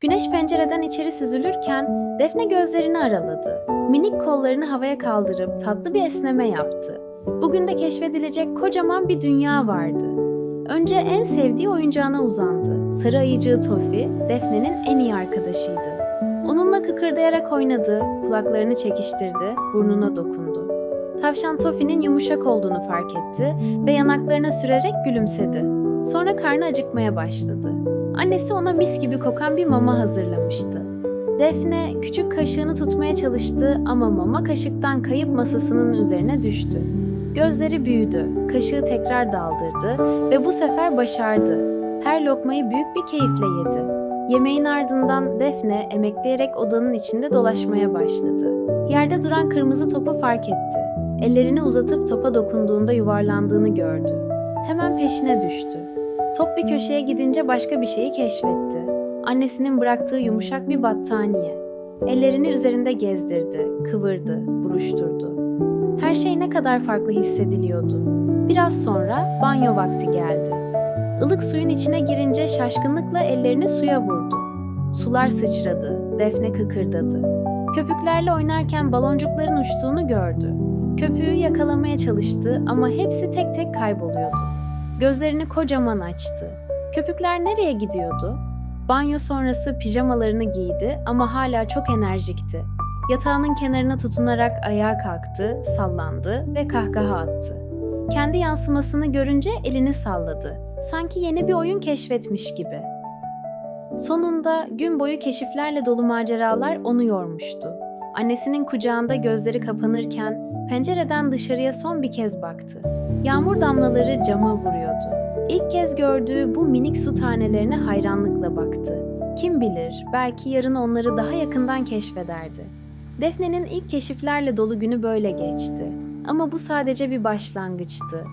Güneş pencereden içeri süzülürken Defne gözlerini araladı. Minik kollarını havaya kaldırıp tatlı bir esneme yaptı. Bugün de keşfedilecek kocaman bir dünya vardı. Önce en sevdiği oyuncağına uzandı. Sarı ayıcığı Tofi, Defne'nin en iyi arkadaşıydı. Onunla kıkırdayarak oynadı, kulaklarını çekiştirdi, burnuna dokundu. Tavşan Tofi'nin yumuşak olduğunu fark etti ve yanaklarına sürerek gülümsedi. Sonra karnı acıkmaya başladı. Annesi ona mis gibi kokan bir mama hazırlamıştı. Defne küçük kaşığını tutmaya çalıştı ama mama kaşıktan kayıp masasının üzerine düştü. Gözleri büyüdü, kaşığı tekrar daldırdı ve bu sefer başardı. Her lokmayı büyük bir keyifle yedi. Yemeğin ardından Defne emekleyerek odanın içinde dolaşmaya başladı. Yerde duran kırmızı topu fark etti. Ellerini uzatıp topa dokunduğunda yuvarlandığını gördü. Hemen peşine düştü. Top bir köşeye gidince başka bir şeyi keşfetti. Annesinin bıraktığı yumuşak bir battaniye. Ellerini üzerinde gezdirdi, kıvırdı, buruşturdu. Her şey ne kadar farklı hissediliyordu. Biraz sonra banyo vakti geldi. Ilık suyun içine girince şaşkınlıkla ellerini suya vurdu. Sular sıçradı, Defne kıkırdadı. Köpüklerle oynarken baloncukların uçtuğunu gördü. Köpüğü yakalamaya çalıştı ama hepsi tek tek kayboluyordu. Gözlerini kocaman açtı. Köpükler nereye gidiyordu? Banyo sonrası pijamalarını giydi ama hala çok enerjikti. Yatağının kenarına tutunarak ayağa kalktı, sallandı ve kahkaha attı. Kendi yansımasını görünce elini salladı. Sanki yeni bir oyun keşfetmiş gibi. Sonunda gün boyu keşiflerle dolu maceralar onu yormuştu. Annesinin kucağında gözleri kapanırken pencereden dışarıya son bir kez baktı. Yağmur damlaları cama vuruyordu. İlk kez gördüğü bu minik su tanelerine hayranlıkla baktı. Kim bilir, belki yarın onları daha yakından keşfederdi. Defne'nin ilk keşiflerle dolu günü böyle geçti. Ama bu sadece bir başlangıçtı.